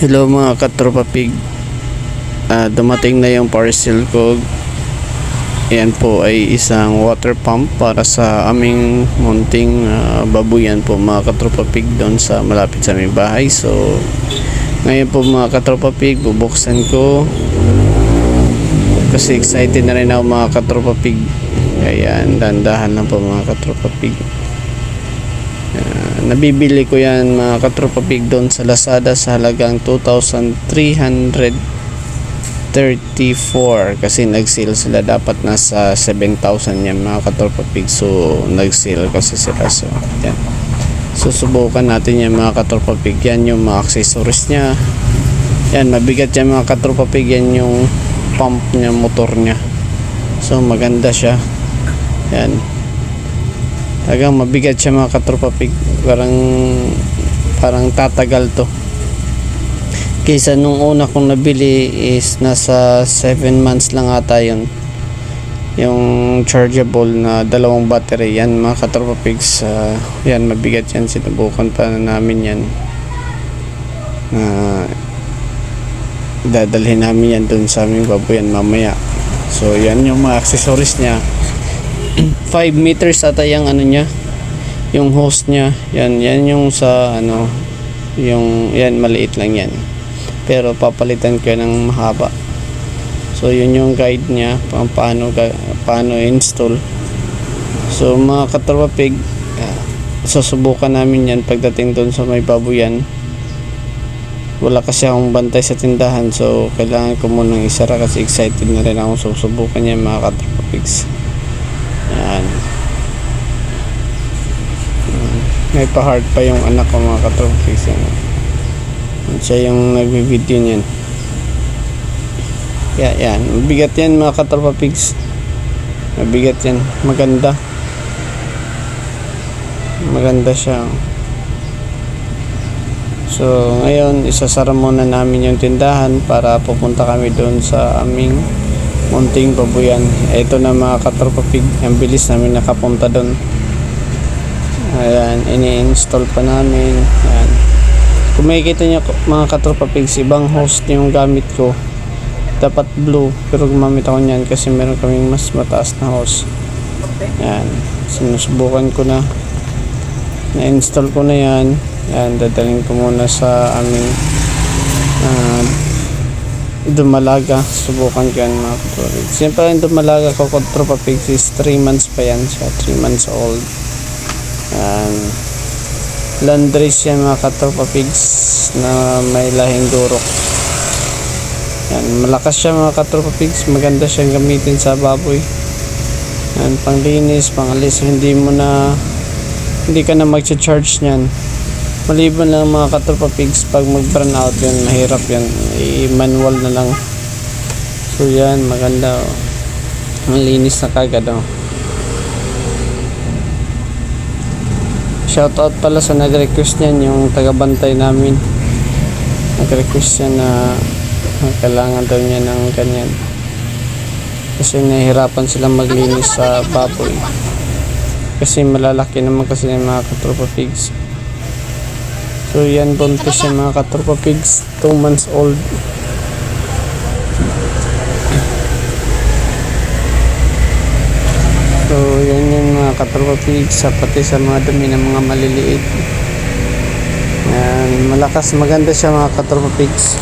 Hello mga katropa pig. Ah, dumating na yung parcel ko. Yan po ay isang water pump para sa aming munting ah, babuyan po mga katropa pig doon sa malapit sa aming bahay. So ngayon po mga katropa pig, bubuksan ko. Kasi excited na rin ako mga katropa pig. Ayan, dandahan lang po mga katropa pig. Ah, nabibili ko yan mga katropa pig doon sa Lazada sa halagang 2,334 kasi nag-sale sila. Dapat nasa 7,000 yan mga katropa pig so nag-sale kasi sila. So yan. Susubukan natin yan mga katropa pig yan yung mga accessories nya yan mabigat yan mga katropa pig yan yung pump nya motor nya so maganda siya. Yan Talagang mabigat siya mga katropa pig. Parang parang tatagal to. Kaysa nung una kong nabili is nasa 7 months lang ata yun. Yung chargeable na dalawang battery yan mga katropa pigs. ah, yan mabigat yan. Sinubukan pa namin yan. Na dadalhin namin yan dun sa aming baboyan mamaya. So yan yung mga accessories niya. 5 meters ata yung ano niya yung hose niya. Yan yan yung sa ano yung yan maliit lang yan. Pero papalitan ko ng mahaba. So yun yung guide niya pang paano paano install. So mga katropa pig ah, susubukan namin yan pagdating doon sa may babuyan. Wala kasi akong bantay sa tindahan so kailangan ko munang isara kasi excited na rin ako. Susubukan yan mga katropa pigs yan. Mm. May pa-hard pa yung anak ko mga katropics. Siya yung nagbi-video niyan. Kaya yan. Mabigat yan mga katropics. Mabigat yan. Maganda. Maganda siya. So, ngayon, isasara muna namin yung tindahan para pupunta kami doon sa aming munting babuyan. Ito na mga katropa pig. Ang bilis namin nakapunta doon. Ayan, ini-install pa namin. Ayan. Kung makikita nyo mga katropa pigs, ibang host yung gamit ko. Dapat blue, pero gumamit ako niyan kasi meron kaming mas mataas na host. Ayan, sinusubukan ko na. Na-install ko na yan. Ayan, dadalhin ko muna sa aming Dumalaga, subukan ko yan mga kapatid. Siyempre yung Dumalaga ko Tropa Pigs is 3 months pa yan siya, 3 months old. And Landrace yan mga katropa pigs na may lahing durok. Yan, malakas siya mga katropa pigs, maganda siyang gamitin sa baboy. Yan, panglinis, pangalis, hindi mo na hindi ka na mag-charge niyan maliban lang mga katropa pigs pag mag burn out yun mahirap yan i-manual na lang. So yan maganda oh. malinis na kagad oh. shoutout pala sa nag-request niyan yung tagabantay namin. Nag-request niya na kailangan daw niya ng ganyan. Kasi nahihirapan silang maglinis sa baboy. Kasi malalaki naman kasi yung mga katropa pigs So yan buntis yung mga katropa pigs. 2 months old. So yan yung mga katropa pigs. Pati sa mga dumi ng mga maliliit. Yan, malakas maganda siya mga katropa pigs